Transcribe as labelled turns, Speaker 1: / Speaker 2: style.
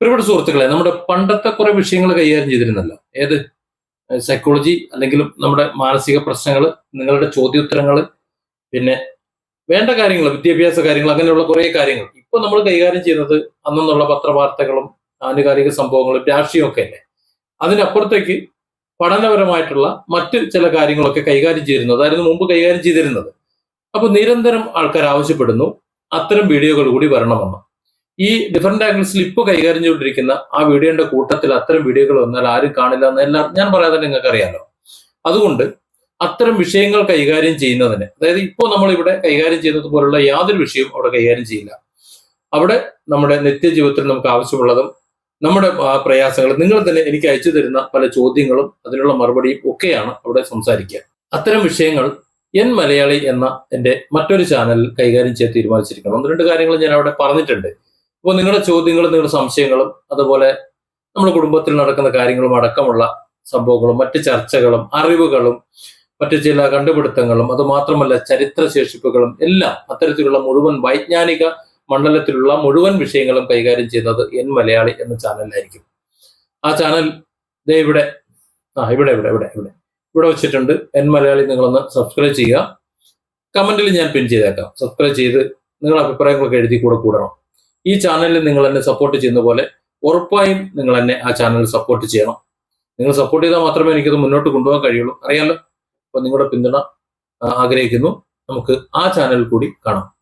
Speaker 1: പ്രിയപ്പെട്ട സുഹൃത്തുക്കളെ നമ്മുടെ പണ്ടത്തെ കുറെ വിഷയങ്ങൾ കൈകാര്യം ചെയ്തിരുന്നല്ലോ. ഏത്? സൈക്കോളജി അല്ലെങ്കിൽ നമ്മുടെ മാനസിക പ്രശ്നങ്ങൾ നിങ്ങളുടെ ചോദ്യോത്തരങ്ങൾ പിന്നെ വേണ്ട കാര്യങ്ങൾ വിദ്യാഭ്യാസ കാര്യങ്ങൾ അങ്ങനെയുള്ള കുറെ കാര്യങ്ങൾ. ഇപ്പൊ നമ്മൾ കൈകാര്യം ചെയ്യുന്നത് അന്നുള്ള പത്രവാർത്തകളും ആനുകാലിക സംഭവങ്ങളും രാഷ്ട്രീയം ഒക്കെ അല്ലേ? അതിനപ്പുറത്തേക്ക് പഠനപരമായിട്ടുള്ള മറ്റ് ചില കാര്യങ്ങളൊക്കെ കൈകാര്യം ചെയ്തിരുന്നു അതായിരുന്നു മുമ്പ് കൈകാര്യം ചെയ്തിരുന്നത്. അപ്പൊ നിരന്തരം ആൾക്കാർ ആവശ്യപ്പെടുന്നു അത്തരം വീഡിയോകൾ കൂടി വരണമെന്ന്. ഈ ഡിഫറെന്റ് ആംഗിൾസിൽ ഇപ്പോൾ കൈകാര്യം ചെയ്തുകൊണ്ടിരിക്കുന്ന ആ വീഡിയോന്റെ കൂട്ടത്തിൽ അത്തരം വീഡിയോകൾ വന്നാൽ ആരും കാണില്ല എന്ന് എല്ലാം ഞാൻ പറയാതെ നിങ്ങൾക്ക് അറിയാമല്ലോ അതുകൊണ്ട് അത്തരം വിഷയങ്ങൾ കൈകാര്യം ചെയ്യുന്നതിന് അതായത് ഇപ്പോൾ നമ്മൾ ഇവിടെ കൈകാര്യം ചെയ്യുന്നത് പോലുള്ള യാതൊരു വിഷയവും അവിടെ കൈകാര്യം ചെയ്യില്ല. അവിടെ നമ്മുടെ നിത്യജീവിതത്തിൽ നമുക്ക് ആവശ്യമുള്ളതും നമ്മുടെ പ്രയാസങ്ങൾ നിങ്ങൾ തന്നെ എനിക്ക് അയച്ചു തരുന്ന പല ചോദ്യങ്ങളും അതിനുള്ള മറുപടിയും ഒക്കെയാണ് അവിടെ സംസാരിക്കുക. അത്തരം വിഷയങ്ങൾ എൻ മലയാളി എന്ന എന്റെ മറ്റൊരു ചാനൽ കൈകാര്യം ചെയ്യാൻ തീരുമാനിച്ചിരിക്കണം ഒന്ന് രണ്ട് കാര്യങ്ങൾ ഞാൻ അവിടെ പറഞ്ഞിട്ടുണ്ട്. അപ്പോൾ നിങ്ങളുടെ ചോദ്യങ്ങളും നിങ്ങളുടെ സംശയങ്ങളും അതുപോലെ നമ്മുടെ കുടുംബത്തിൽ നടക്കുന്ന കാര്യങ്ങളും അടക്കമുള്ള സംഭവങ്ങളും മറ്റ് ചർച്ചകളും അറിവുകളും മറ്റ് ചില കണ്ടുപിടുത്തങ്ങളും അതുമാത്രമല്ല ചരിത്ര ശേഷിപ്പുകളും എല്ലാം അത്തരത്തിലുള്ള മുഴുവൻ വൈജ്ഞാനിക മണ്ഡലത്തിലുള്ള മുഴുവൻ വിഷയങ്ങളും കൈകാര്യം ചെയ്യുന്നത് എൻ മലയാളി എന്ന ചാനലിലായിരിക്കും. ആ ചാനൽ ദേ ഇവിടെ ആ ഇവിടെ ഇവിടെ ഇവിടെ ഇവിടെ. ഇവിടെ വെച്ചിട്ടുണ്ട്. എൻ മലയാളി നിങ്ങളൊന്ന് സബ്സ്ക്രൈബ് ചെയ്യുക. കമന്റിൽ ഞാൻ പിൻ ചെയ്തേക്കാം. സബ്സ്ക്രൈബ് ചെയ്ത് നിങ്ങളുടെ അഭിപ്രായങ്ങളൊക്കെ എഴുതി കൂടെ കൂടണം. ഈ ചാനലിൽ നിങ്ങൾ എന്നെ സപ്പോർട്ട് ചെയ്യുന്ന പോലെ ഉറപ്പായും നിങ്ങൾ എന്നെ ആ ചാനൽ സപ്പോർട്ട് ചെയ്യണം. നിങ്ങൾ സപ്പോർട്ട് ചെയ്താൽ മാത്രമേ എനിക്കത് മുന്നോട്ട് കൊണ്ടുപോകാൻ കഴിയുള്ളൂ. അറിയാലോ? അപ്പൊ നിങ്ങളുടെ പിന്തുണ ആഗ്രഹിക്കുന്നു. നമുക്ക് ആ ചാനൽ കൂടി കാണാം.